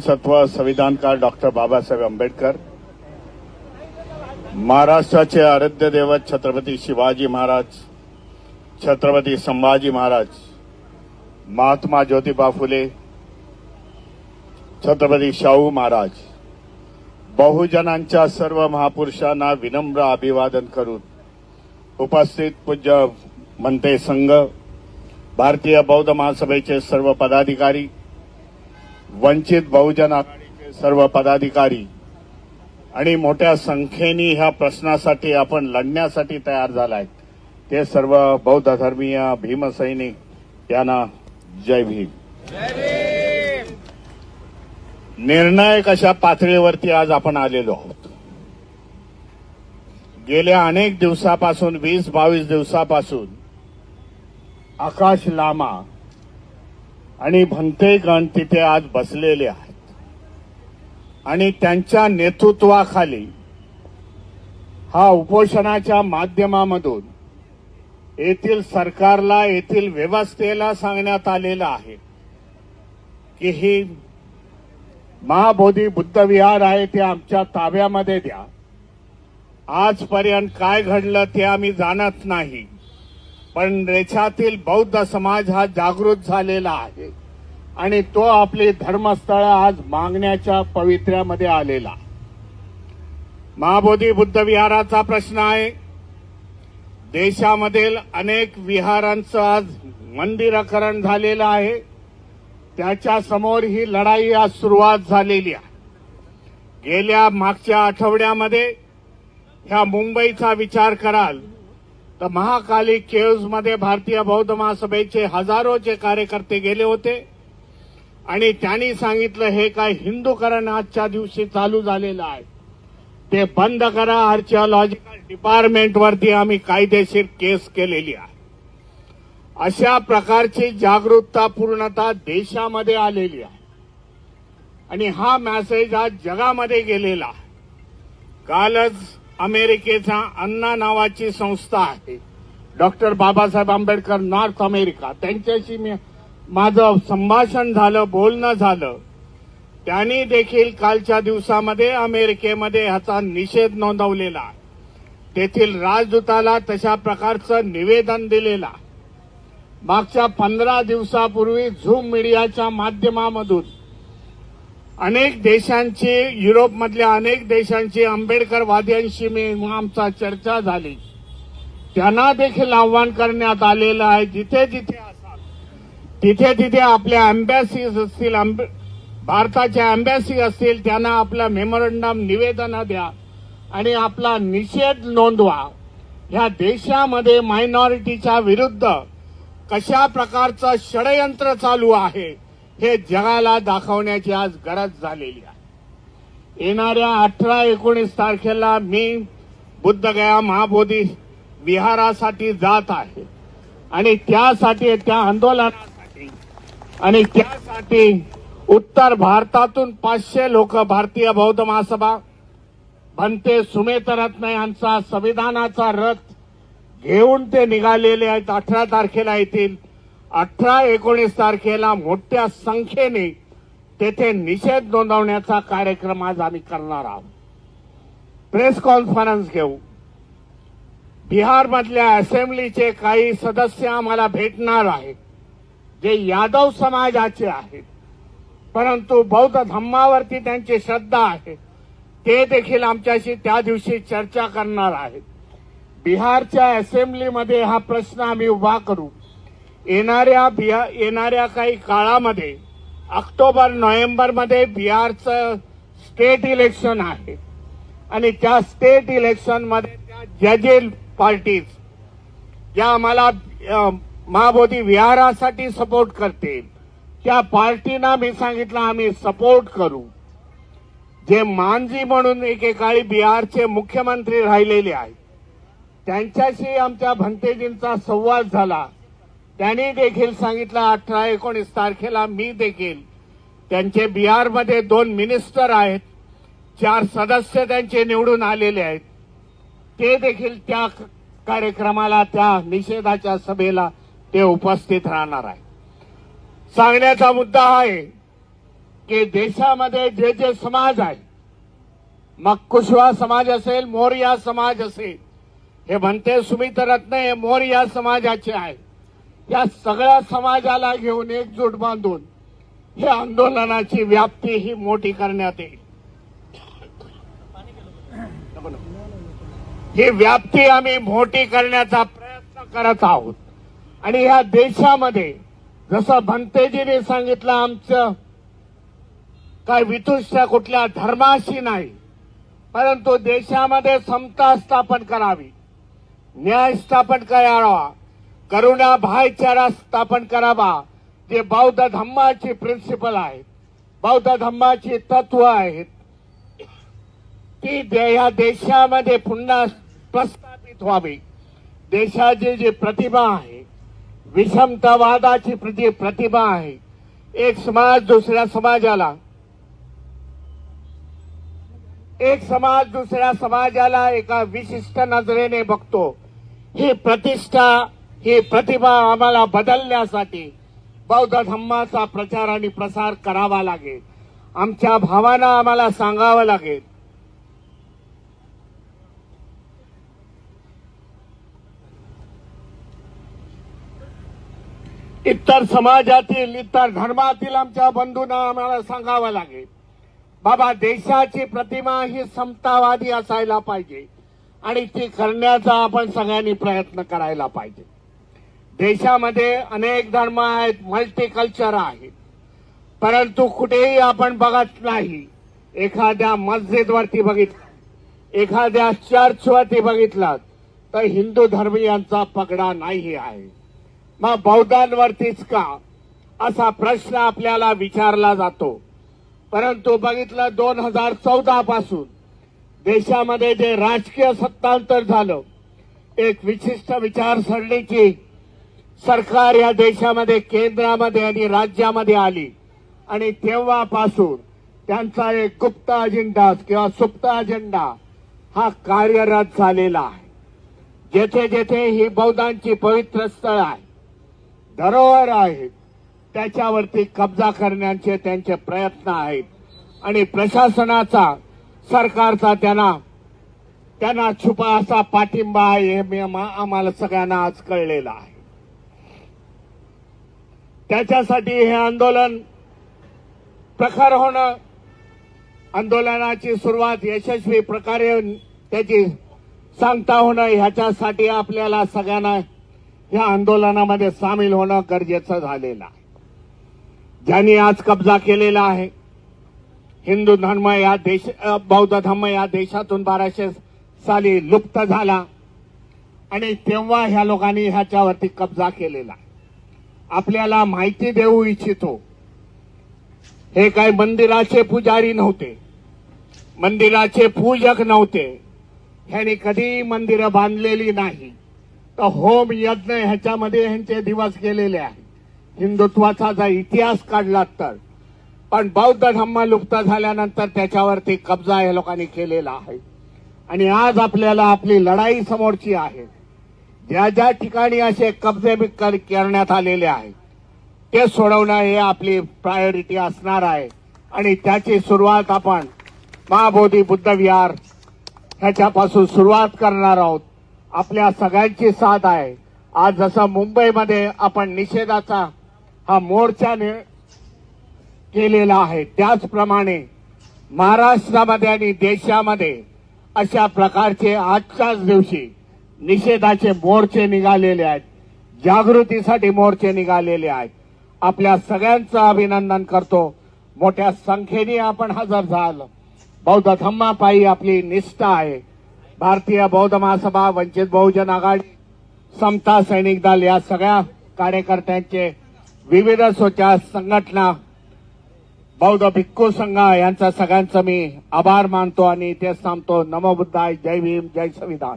सत्व संविधानकार डॉक्टर बाबासाहेब आंबेडकर महाराष्ट्राचे आराध्य दैवत छत्रपती शिवाजी महाराज छत्रपती संभाजी महाराज महात्मा ज्योतिबा फुले छत्रपती शाहू महाराज बहुजनांच्या सर्व महापुरुषांना विनम्र अभिवादन करून उपस्थित पूज्य मंते संघ भारतीय बौद्ध महासभेचे सर्व पदाधिकारी वंचित बहुजन आघाडीचे सर्व पदाधिकारी आणि मोठ्या संख्येने ह्या प्रश्नासाठी आपण लढण्यासाठी तयार झालाय. ते सर्व बौद्ध धर्मीय भीमसैनिक यांना जय भीम. निर्णायक अशा पातळीवरती आज आपण आलेलो आहोत. गेल्या अनेक दिवसापासून वीस बावीस दिवसापासून आकाश लामा आणि भंतेगण तिथे आज बसलेले आहेत. आणि त्यांच्या नेतृत्वाखाली हा उपोषणाच्या माध्यमामधून येथील सरकारला येथील व्यवस्थेला सांगण्यात आलेलं आहे की ही महाबोधी बुद्धविहार आहे ते आमच्या ताब्यामध्ये द्या. आजपर्यंत काय घडलं ते आम्ही जाणत नाही. पण देशातील बौद्ध समाज हा जागृत झालेला आहे. आणि तो आपली धर्मस्थळ आज मागण्याच्या पवित्र्यामध्ये आलेला. महाबोधी बुद्ध विहाराचा प्रश्न आहे. देशामधील अनेक विहारांचं आज मंदिरकरण झालेलं आहे. त्याच्यासमोर ही लढाई आज सुरुवात झालेली आहे. गेल्या मागच्या आठवड्यामध्ये ह्या मुंबईचा विचार कराल तर महाकाली केव्जमध्ये भारतीय बौद्ध महासभेचे हजारोचे कार्यकर्ते गेले होते. आणि त्यांनी सांगितलं हे काय हिंदूकरण आजच्या दिवशी चालू झालेलं आहे. ते बंद करा आर्चिओलॉजिकल डिपार्टमेंटवरती आम्ही कायदेशीर केस केलेली आहे. अशा प्रकारची जागरूकता पूर्णता देशामध्ये आलेली आहे. आणि हा मॅसेज आज जगामध्ये गेलेला कालच अमेरिकेचा अन्ना नावाची संस्था आहे. Doctor Babasaheb Ambedkar North America. त्यांच्याशी मी माझं संभाषण झालं बोलणं झालं. त्यांनी देखील कालच्या दिवसामध्ये अमेरिकेमध्ये ह्याचा निषेध नोंदवलेला आहे. तेथील राजदूताला तशा प्रकारचं निवेदन दिलेलं मागच्या पंधरा दिवसापूर्वी झूम मीडियाच्या माध्यमामधून अनेक देशांची युरोपमधल्या अनेक देशांची आंबेडकरवाद्यांशी मी आमचा चर्चा झाली. त्यांना देखील आव्हान करण्यात आलेलं आहे जिथे जिथे तिथे तिथे आपल्या अँबॅसीज असतील भारताच्या अँबॅसी असतील त्यांना आपलं मेमोरंडम निवेदन द्या आणि आपला निषेध नोंदवा. ह्या देशामध्ये मायनॉरिटीच्या विरुद्ध कशा प्रकारचं षडयंत्र चालू आहे हे जगाला दाखवण्याची आज गरज झालेली आहे. येणाऱ्या अठरा एकोणीस तारखेला मी बुद्धगया महाबोधी विहारासाठी जात आहे. आणि त्यासाठी त्या आंदोलनासाठी आणि त्यासाठी उत्तर भारतातून पाचशे लोक भारतीय बौद्ध महासभा भंते सुमेतरत्न यांचा संविधानाचा रथ घेऊन ते निघालेले आहेत अठरा तारखेला येतील अठरा एकोणीस तारखेला मोठ्या संख्येने तेथे निषेध नोंदवण्याचा कार्यक्रम आज आम्ही करणार आहोत. प्रेस कॉन्फरन्स घेऊ. बिहारमधल्या असेंब्लीचे काही सदस्य आम्हाला भेटणार आहेत जे यादव समाजाचे आहेत. परंतु बौद्ध धम्मावरती त्यांची श्रद्धा आहे. ते देखील आमच्याशी त्या दिवशी चर्चा करणार आहेत. बिहारच्या असेंब्लीमध्ये हा प्रश्न आम्ही उभा करू. येणाऱ्या बिहार येणाऱ्या काही काळामध्ये ऑक्टोबर नोव्हेंबरमध्ये बिहारचं स्टेट इलेक्शन आहे. आणि त्या स्टेट इलेक्शनमध्ये त्या जजेल पार्टीज ज्या आम्हाला महाबोधी विहारासाठी सपोर्ट करतील त्या पार्टीना मी सांगितलं आम्ही सपोर्ट करू. जे मानजी म्हणून एकेकाळी बिहारचे मुख्यमंत्री राहिलेले आहेत त्यांच्याशी आमच्या भंतेजींचा संवाद झाला. त्यांनी देखील सांगितलं अठरा एकोणीस तारखेला मी देखील त्यांचे बिहारमध्ये दोन मिनिस्टर आहेत चार सदस्य त्यांचे निवडून आलेले आहेत. ते देखील त्या कार्यक्रमाला त्या निषेधाच्या सभेला ते उपस्थित राहणार आहे सांगण्याचा मुद्दा हा आहे की देशामध्ये जे जे समाज आहे मग कुशवा समाज असेल मोर्या समाज असेल हे म्हणते सुमित रत्न हे मोर्या समाजाचे आहे या सगळ्या समाजाला घेऊन एकजूट बांधून हे आंदोलनाची व्याप्ती ही मोठी करण्यात येईल. ही व्याप्ती आम्ही मोठी करण्याचा प्रयत्न करत आहोत. आणि या देशामध्ये जसं भंतेजीने सांगितलं आमचं काय वितुष्ट कुठल्या धर्माशी नाही परंतु देशामध्ये समता स्थापन करावी न्याय स्थापन करावा करुणा भाईचारा स्थापन करावा जे बौद्ध धम्माची प्रिन्सिपल आहेत. बौद्ध धम्माची तत्व आहेत. ती दे- या देशामध्ये पुन्हा प्रस्थापित व्हावी. देशाची जी प्रतिभा आहे विषमतावादाची जी प्रतिभा आहे एक समाज दुसऱ्या समाजाला एक समाज दुसऱ्या समाजाला एका विशिष्ट नजरेने बघतो. ही प्रतिष्ठा ही प्रतिभा आम्हाला बदलण्यासाठी बौद्ध धम्माचा प्रचार आणि प्रसार करावा लागेल. आमच्या भावांना आम्हाला सांगावं लागेल. इतर समाजातील इतर धर्मातील आमच्या बंधूंना आम्हाला सांगावं लागेल. बाबा देशाची प्रतिमा ही समतावादी असायला पाहिजे आणि ती करण्याचा आपण सगळ्यांनी प्रयत्न करायला पाहिजे. देशामध्ये अनेक धर्म आहेत मल्टीकल्चर आहेत परंतु कुठेही आपण बघत नाही एखाद्या मस्जिदवरती बघितलं एखाद्या चर्चवरती बघितलं तर हिंदू धर्मीयांचा पगडा नाही आहे. मग बौद्धांवरतीच का? असा प्रश्न आपल्याला विचारला जातो. परंतु बघितलं दोन हजार चौदा पासून देशामध्ये जे राजकीय सत्तांतर झालं एक विशिष्ट विचारसरणीची सरकार या देशामध्ये केंद्रामध्ये आणि राज्यामध्ये आली. आणि तेव्हापासून त्यांचा एक गुप्त अजेंडा किंवा सुप्त अजेंडा हा कार्यरत झालेला आहे. जेथे जेथे ही बौद्धांची पवित्र स्थळ आहे धरोहर आहेत त्याच्यावरती कब्जा करण्याचे त्यांचे प्रयत्न आहेत. आणि प्रशासनाचा सरकारचा त्यांना त्यांना छुपा असा पाठिंबा आहे हे आम्हाला सगळ्यांना आज कळलेला आहे. त्याच्यासाठी हे आंदोलन प्रखर होणं आंदोलनाची सुरुवात यशस्वी प्रकारे त्याची सांगता होणं ह्याच्यासाठी आपल्याला सगळ्यांना या आंदोलनामध्ये सामील होणं गरजेचं झालेलं आहे. ज्यांनी आज कब्जा केलेला आहे हिंदू धर्म या देश बौद्ध धर्म या देशातून बाराशे साली लुप्त झाला आणि तेव्हा ह्या लोकांनी ह्याच्यावरती कब्जा केलेला आहे. आपल्याला माहिती देऊ इच्छितो. हे काय मंदिराचे पुजारी नव्हते. मंदिराचे पूजक नव्हते. ह्यांनी कधी मंदिरं बांधलेली नाही. तर होम यज्ञ ह्याच्यामध्ये ह्यांचे दिवस गेलेले आहेत. हिंदुत्वाचा जर इतिहास काढला तर. पण बौद्ध धम्म लुप्त झाल्यानंतर त्याच्यावरती कब्जा या लोकांनी केलेला आहे. आणि आज आपल्याला आपली लढाई समोरची आहे. ज्या ज्या ठिकाणी असे कब्जे कर- करण्यात आलेले आहेत ते सोडवणं हे आपली प्रायोरिटी असणार आहे. आणि त्याची सुरुवात आपण महाबोधी बुद्ध विहार ह्याच्यापासून सुरुवात करणार आहोत. आपल्या सगळ्यांची साथ आहे. आज जसं मुंबईमध्ये आपण निषेधाचा हा मोर्चा केलेला आहे त्याचप्रमाणे महाराष्ट्रामध्ये आणि देशामध्ये अशा प्रकारचे आजच्याच दिवशी निषेधाचे मोर्चे निघालेले आहेत. जागृतीसाठी मोर्चे निघालेले आहेत. आपल्या सगळ्यांचं अभिनंदन करतो. मोठ्या संख्येने आपण हजर झालं. बौद्ध धम्मापायी आपली निष्ठा आहे. भारतीय बौद्ध महासभा वंचित बहुजन आघाडी समता सैनिक दल या सगळ्या कार्यकर्त्यांचे विविध स्वच्या संघटना बौद्ध भिक्खू संघ यांचा सगळ्यांचं मी आभार मानतो आणि इथे थांबतो. नमो बुद्धाय. जय भीम. जय संविधान.